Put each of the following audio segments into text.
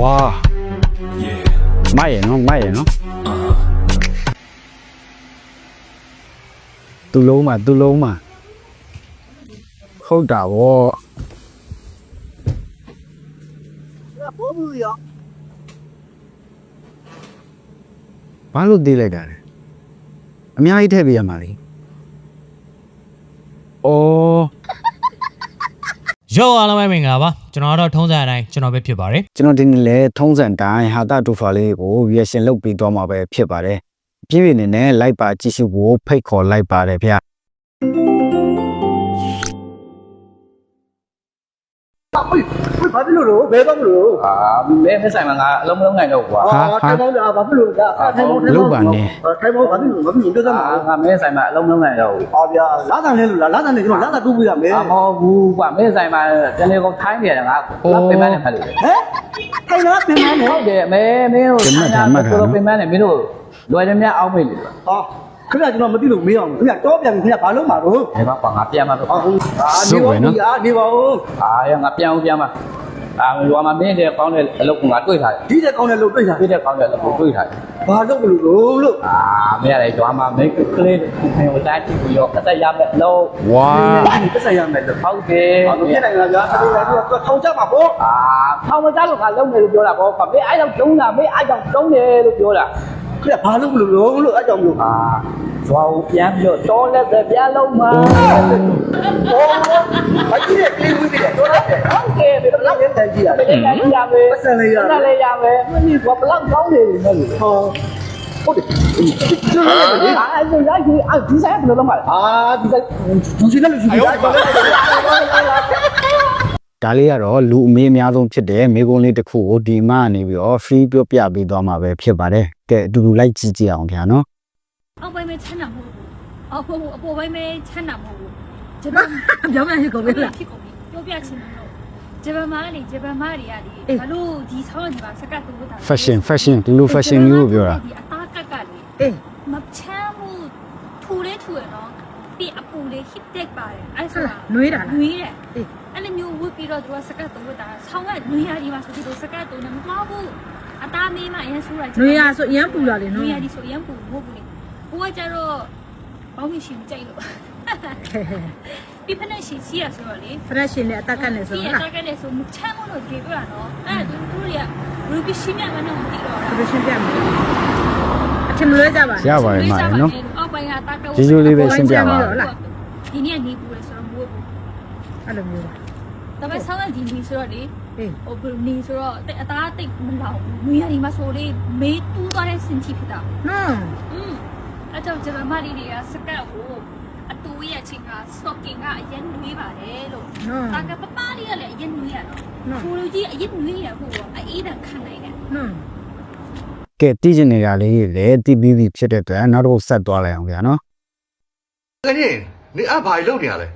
ဝါမိုက်ရနော်မိုက်ရနော်သူလုံးမှာသူလုံးမှာဟုတ်တာဗောဘောဘူးရောဘာလို့သေးလိုက်တာလဲအများကြီးထည့်ပေးရမှာလေအော် ရောအားလုံးပဲမင်္ဂလာပါကျွန်တော်ကတော့ထုံးစံအတိုင်းကျွန်တော်ပဲဖြစ်ပါတယ်ကျွန်တော်ဒီနေ့လဲထုံးစံတိုင်းဟာတာဒူဖာလေးကို reaction လုပ်ပြီးသွားမှာပဲဖြစ်ပါတယ်ပြည့်ပြည့်နေနဲ့လိုက်ပါကြည့်ရှုဖို့ဖိတ်ခေါ်လိုက်ပါတယ်ဗျဟေးဟေး ဘာဖြစ်လို့လို့ဘဲတော့မလို့အာမဲမဲဆိုင်မှာငါအလုံးမလုံးနိုင်တော့ကွာအာထိုင်ပေါင်းကြာဘာဖြစ်လို့ဒါထိုင်ပေါင်းထိုင်ပေါင်းထိုင်ပေါင်းဘာဖြစ်လို့ဘာဖြစ်လို့ပြောစမ်းပါအာငါမဲဆိုင်မှာအလုံးမလုံးနိုင်တော့ဘူးအာဗျာလာတန်လဲလို့လားလာတန်လဲကျွန်တော်လာတန်တူးပြရမယ်အာမဟုတ်ဘူးကွာမဲဆိုင်မှာတနေ့ကုန်ထိုင်းနေတယ်ငါငါပင်မနဲ့ဖတ်လို့ဟမ်ထိုင်လာပြင်မနဲ့ဟုတ်တယ်မဲမင်းတို့ပင်မနဲ့မင်းတို့လွယ်တယ်များအောက်မေ့လေကွာဟာခဏကျွန်တော်မသိလို့မေးအောင်ခင်ဗျတော့ပြန်ပြီခင်ဗျဘာလို့မှာတော့ဘယ်မှာကွာငါပြန်မှာတော့ဟာဟုတ်အာနေပါဦးအာနေပါဦးအာရငါပြန်အောင်ပြန်မှာ အာရွာမှာမင်းတဲ့ကောင်းတဲ့အလုပ်ကငါတွေ့ထားတယ်ဒီတဲ့ကောင်းတဲ့လို့တွေ့တာတွေ့တဲ့ကောင်းတဲ့အလုပ်ကိုတွေ့ထားတယ်ဘာလို့မလို့လို့လို့အာမင်းရတယ်ရွာမှာမင်းကလေးကိုတားကြည့်ပြီးတော့အသက်ရမယ်လို့ဝါပတ်ဆိုင်ရမယ်လို့ဟုတ်တယ်ဘာလို့ဖြစ်နိုင်လဲဗျာအဲ့ဒါကတော့ထောင်ကြမှာပေါ့အာထောင်မကြလို့ခါလုံးနေလို့ပြောတာပေါ့ကွာမင်းအဲ့တော့တုံးတာမင်းအဲ့တော့တုံးတယ်လို့ပြောတာခင်ဗျဘာလို့မလို့လို့လို့အဲ့ကြောင့်မလို့အာ ဇွာကိုပြန်ပြီးတော့တောလက်ပဲပြန်လုံးမှာဟောဘာကြီးတဲ့ကလေးဝီးတယ်တော့တယ်ဟုတ်ကဲ့ဘယ်ဘယ်လောက်ရတဲ့ကြီးရလဲလိုလဲရမယ်ပတ်စံလေးရပတ်စံလေးရမယ်မင်းကဘလောက်ကောင်းနေလဲလို့ဟောဟုတ်တယ်ကျွန်တော်လည်းအာအဲ့ဒါရိုက်ကြီးအာဒီဆိုင်ဘယ်လိုလုပ်မှာလဲအာဒီကသူစီလည်းလူကြီးတာတော့ဒါလေးကတော့လူအမေးအများဆုံးဖြစ်တဲ့မိကုံးလေးတစ်ခုကိုဒီမှကနေပြီးတော့ free ပြောပြပေးသွားမှာပဲဖြစ်ပါတယ်ကဲအတူတူလိုက်ကြည့်ကြည့်အောင်ဗျာနော် အောက်ပိုင်းပဲချမ်းတာမဟုတ်ဘူးအောက်ဖို့အပေါ်ပိုင်းပဲချမ်းတာမဟုတ်ဘူးဂျပန်ပြောင်းပြန်ဖြစ်ကုန်ပြီလားဖြစ်ကုန်ပြီပြောပြချင်တယ်လို့ဂျပန်မားနေဂျပန်မားတွေကလေဘာလို့ဒီဆောင်းဒီမှာစကတ်တူတာ fashion fashion ဒီလို fashion မျိုးကိုပြောတာဒီအသားကက်ကလေအေးမချမ်းဘူးထူလဲထူရနော်ပြီးအပူလေး hit tag ပါတယ်အဲ့ဆိုတာနွေးတာလားနွေးတယ်အေးအဲ့လိုမျိုးဝတ်ပြီးတော့သူကစကတ်တူတာဆောင်းကနွေးရဒီမှာဆိုဒီလိုစကတ်တူနေမသွားဘူးအသားမေးမှအရင်ဆိုးတာနွေရဆိုအရန်ပူလာလေနွေနော်ရဒီဆိုရမ်းပူမဟုတ်ဘူးလေ ဘိုးကကြတော့ဘောင်းမရှိမကြိုက်လို့ဒီဖက်နဲ့ရှိစီရဆိုတော့လေဖရက်ရှင်နဲ့အတက်ကနဲ့ဆိုဒီတော့အလားတက်ကနဲ့ဆိုမချမ်းမလို့ကြေပြတာနော်အဲ့ဒါသူတို့တွေကရူပီရှိမြတ်မနဲ့မသိတော့တာဖရက်ရှင်ပြမယ်အထင်မလွဲကြပါရပါတယ်မှာနော်အောက်ပိုင်းကအတက်ကကျေးဇူးလေးပဲရှင်းပြပါဒီနေ့နေပူလေဆိုတော့မဟုတ်ဘူးအဲ့လိုမျိုးဒါပေမဲ့ဆောင်းတဲ့ဒီနေဆိုတော့လေအေးဟိုဘယ်နေဆိုတော့အသားတိတ်မလောင်ဘူးနွေရဒီမှာဆိုလေမေးတူးသွားတဲ့စင်ချဖြစ်တာနော်อืม အကြောင်းဂျပန်မလီတွေကစကတ်ကိုအတူရဲ့ချင်းက stocking ကအရင်နွေးပါတယ်လို့နော်တာကပပလေးကလည်းအရင်နွေးရတော့နော်ကိုလူကြီးအရင်နွေးရဖို့တော့အေးတန်ခံနိုင်တယ်နော်ကဲတည်ကျင်နေရလေးလည်းတည်ပြီးပြီဖြစ်တဲ့အတွက်နောက်တော့ဆက်သွားလိုက်အောင်ဗျာနော်။ကနေနေအဘာကြီးလုပ်နေရလဲ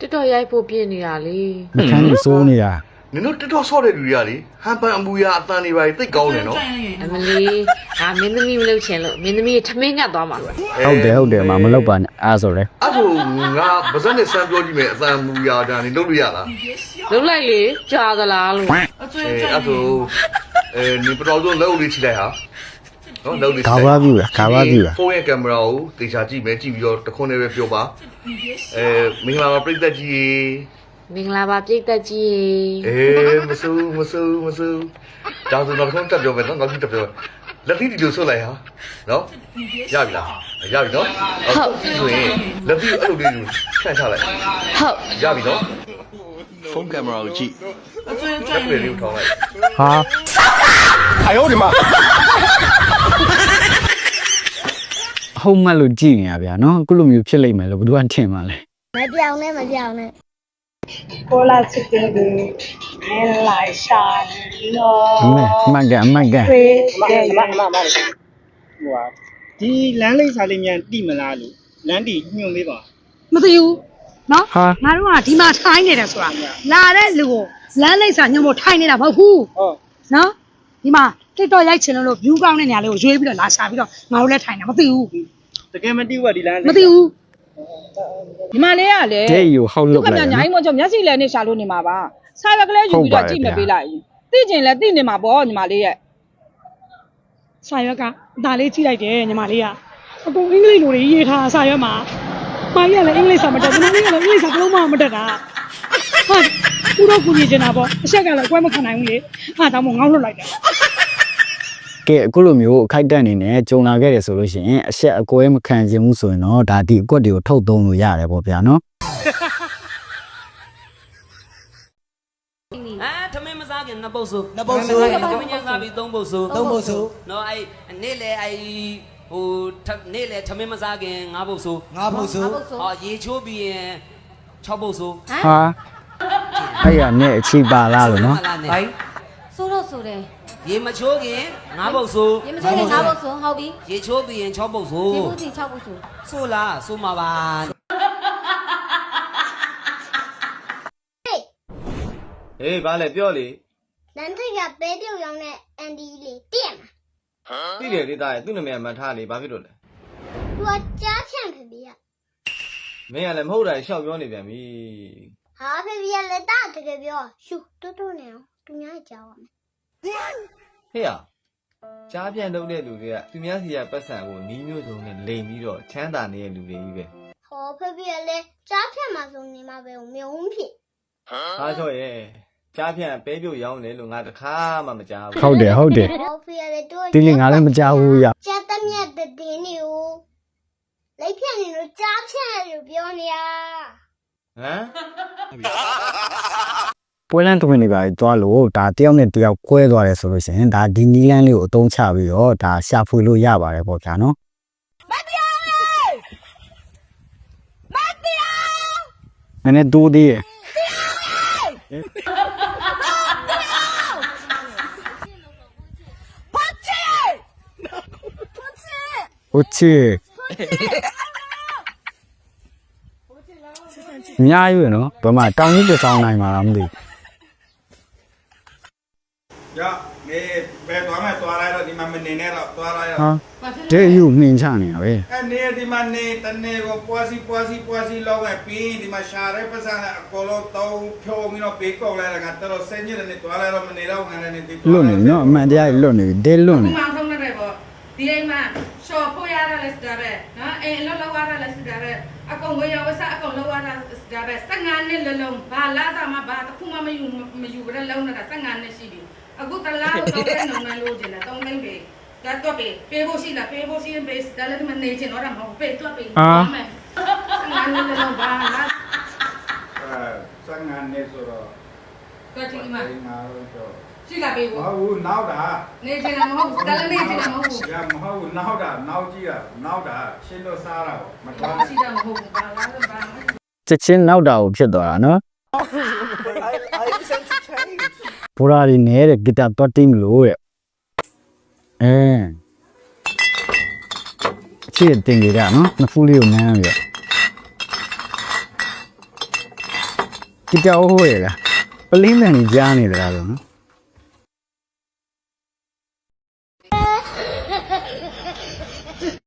တက်တော့ရိုက်ဖို့ပြင်နေတာလေနှခမ်းကြီးစိုးနေတာ။ နင်တို့တက်တော့ဆော့တဲ့လူတွေကလေဟန်ပန်အမူအရာအတန်တွေပါတိတ်ကောင်းတယ်နော်အမလီငါမင်းသမီးမလုပ်ချင်လို့မင်းသမီးထမင်းငတ်သွားမှာ။ဟုတ်တယ်ဟုတ်တယ်မမလောက်ပါနဲ့အားဆိုရဲအဲ့ဒါငါဗဇက်နဲ့စမ်းပြောကြည့်မယ်အတန်အမူအရာဒါနေလုပ်လို့ရလားလုပ်လိုက်လေကြာသလားလို့။အဲအဲ့ဒါအဲနေပတော်ဆုံးလက်ဦးလေးချိလိုက်ဟာ။နော်လက်ဦးလေးကာဘာပြူလားကာဘာပြူလားဖုန်းရဲ့ကင်မရာကိုတေချာကြည့်မယ်ကြည့်ပြီးတော့တခွန်းနဲ့ပဲပြောပါ။အဲမင်္ဂလာပါပြိတ္တကြီး မင်္ဂလာပါပြိတ္တကြီး အေးမဆူမဆူမဆူဒါဆိုတော့ဆုံးတက်ပြောမယ်နော်ငါကြည့်တက်ပြောလက်သီးဒီလိုဆွလိုက်ဟာနော်ရပြီလားရပြီနော်ဟုတ်ဆိုရင်လက်သီးအဲ့လိုလေးကိုခန့်ထားလိုက် ဟုတ် ရပြီနော် ဖုန်းကင်မရာကိုကြည့် လက်ပလေးလေးကိုထောင်းလိုက် ဟာ 哎呦我的妈！ ဟုတ်မှတ်လို့ကြည့်နေရဗျာနော်အခုလိုမျိုးဖြစ်လိမ့်မယ်လို့ဘယ်သူကထင်မှလဲ မပြောင်းနဲ့မပြောင်းနဲ့ ကိုလာချစ်တယ်လေမဲလိုက်ရှာနော်အမေအမှန်ကန်အမှန်ကန်ဖေးကဲမမမလေးဟိုဟာဒီလမ်းလိပ်စာလေးမြန်တိမလားလို့လမ်းတီညွှန်ပေးပါမသိဘူးနော်ဟာ ငါတို့ကဒီမှာထိုင်းနေတယ်ဆိုတာလာတဲ့လူကိုလမ်းလိုက်စာညွှန်ဖို့ထိုင်းနေတာမဟုတ်ဘူးဟုတ်နော်ဒီမှာ TikTok ရိုက်ချင်လို့ view ကောင်းတဲ့နေရာလေးကိုရွေးပြီးတော့လာရှာပြီးတော့ငါတို့လည်းထိုင်တာမသိဘူးတကယ်မတိဘူးကဒီလမ်းမသိဘူး ဒီမှာလေးကလေတဲ့ယူဟောက်သူလုပ်ကလိုညာက်ညာနော်ကြီးမကျော်မျက်စိလည်းနဲ့ရှာလို့နေမှာပါစာရွက်ကလေးယူပြီးတော့ကြည့်မပေးလိုက်ဘူးသိကျင်လဲသိနေမှာပေါ့ညီမလေးရဲ့စာရွက်ကအဒါလေးကြည့်လိုက်တယ်ညီမလေးကအကုန်အင်္ဂလိပ်လိုတွေရေးထားတာစာရွက်မှာမာကြီးကလည်းအင်္ဂလိပ်စာမတတ်ဘူးညီမလေးကလည်းအင်္ဂလိပ်စာဘလုံးမှမတတ်တာဟာသူတို့ကူညီနေတာပေါ့အချက်ကလည်းအကွဲမခံနိုင်ဘူးလေအားတောင်မှငေါ့လွတ်လိုက်တယ် ကဲအခုလိုမျိုးအခိုက်အတန့်နေနဲ့ကြုံလာခဲ့တယ်ဆိုလို့ရှိရင်အဆက်အကွဲမခံခြင်းမှုဆိုရင်တော့ဒါဒီအကွက်တွေကိုထုတ်သုံးလို့ရတယ်ပေါ့ဗျာနော်အဲထမင်းမစားခင်နှစ်ပုတ်စုနှစ်ပုတ်စုထမင်းညစားပြီးသုံးပုတ်စုသုံးပုတ်စုနော်အဲနေ့လေအဲဟိုနေ့လေထမင်းမစားခင်ငါးပုတ်စုငါးပုတ်စုဟောရေချိုးပြီးရင်6ပုတ်စုဟာအဲ့ရနဲ့အချိပါလားလို့နော်ဟိုင်းဆိုတော့ဆိုတယ် ရေမချိုးခင်ငါးပုတ်စုရေမချိုးခင်ငါးပုတ်ဆိုဟုတ်ပြီရေချိုးပြီးရင်6ပုတ်စုဒီပုတ်စီ6ပုတ်ဆိုဆိုလားဆိုမှာပါဟေးဘာလဲပြောလေလမ်းထိပ်ကပဲပြုတ်ရောင်းတဲ့အန်ဒီလေးတည့်မှာသိတယ်လေသားရဲ့သူ့နာမည်ကမထားလေဘာဖြစ်လို့လဲသူကကြားဖြန့်ဖေဖေကမင်းကလည်းမဟုတ်တာရှောက်ပြောနေပြန်ပြီဟာဖေဖေကလည်းတာတကယ်ပြောရှူတွတ်တွတ်နေအောင်သူများကြောက်ရမယ် ဟေ့ရကြားပြန်လုပ်တဲ့လူတွေကသူများစီကပတ်စံကိုနီးမျိုးစုံနဲ့လိမ်ပြီးတော့ချမ်းသာနေတဲ့လူတွေကြီးပဲဟောဖေဖေကလည်းကြားဖြန့်မှာဆိုနေမှာပဲမြုံဖြစ်ဟာချော့ရဲ့ကြားပြန်ပဲပြုတ်ရောင်းတယ်လို့ငါတခါမှမကြားဘူးဟုတ်တယ်ဟုတ်တယ်ဟောဖေကလည်းတို့ဒီလေငါလည်းမကြောက်ဘူးရကြားတမြတ်တဲ့တင်းနေကိုလိုက်ဖြန့်နေလို့ကြားဖြန့်လို့ပြောနေရဟမ် ပွဲလန်းတွင်နေပါပြီသွားလို့ဒါတယောက်နဲ့တယောက်ကွဲသွားတယ်ဆိုလို့ရှိရင်ဒါဒီနီလန်းလေးကိုအသုံးချပြီးတော့ဒါရှာဖွေလို့ရပါတယ်ပေါ့ဗျာနော်မတရားမတရားနည်းနည်းတိုးသေးရဲ့ဟုတ်ချေအများကြီးပဲနော်ဘယ်မှာတောင်ကြီးတစ်ဆောင်နိုင်မှာလားမသိဘူး ရနေဘယ်သွားမှသွားလိုက်တော့ဒီမှာမနေနဲ့တော့သွားလိုက်တော့ဟာတဲ့ယူနှင်ချနေတာပဲအဲနေဒီမှာနေတနေကိုပွားစီပွားစီပွားစီလောက်ပဲပြီးဒီမှာရှာရဲပတ်စံနဲ့အကောလုံးတောင်းဖြိုးပြီးတော့ပေးကောက်လိုက်တာကတော့ဆင်းညစ်နေသွားလိုက်တော့မနေတော့ငါလည်းနေဒီလွတ်နေနော်အမှန်တရားလွတ်နေဒဲလွတ်နေမောင်ဆုံးနေပေါ့ဒီအိမ်မှာရှော်ဖို့ရတာလဲစတာပဲနော်အိမ်လောက်လောက်ရတာလဲစတာပဲအကုန်ဝေယဝဆအကုန်လောက်ရတာစတာပဲ15နှစ်လုံးလုံးဘာလာတာမှဘာတစ်ခုမှမယူမယူကြတဲ့လုံးနေတာ15နှစ်ရှိပြီ အခုတလားတော့တဲ့နုံနလို့ကျင်တာ3သိန်းပဲဒါတော့ပေးပေးဖို့ရှိလားပေးဖို့ရှိရင်ပေးဒါလည်းမနေချင်တော့တာမဟုတ်ပေးတော့ပေးမယ်15နှစ်လုံးဘာလာအဲစငန်နေဆိုတော့တော့ဒီမှာဒီမှာတော့ရှိလားပေးမဖို့ဟုတ်ဘူးနောက်တာနေချင်တာမဟုတ်ဘူးဒါလည်းနေချင်တာမဟုတ်ဘူးရမဟုတ်ဘူးနောက်တာနောက်ကြည့်တာနောက်တာရှင်းလို့စားတာပေါ့မတော်ရှိတာမဟုတ်ဘူးဘာလာလဲဘာချက်ချင်းနောက်တာကိုဖြစ်သွားတာနော် ဘူရာဒီနေတဲ့ဂီတာတော့တိမလို့တဲ့အဲအချစ်တင်ကြတာနော်နှစ်ဖူးလေးကိုနမ်းပြီးတော့ဂီတာဟိုးရလားပလင်းမန်ကြီးကြားနေကြတာလို့နော်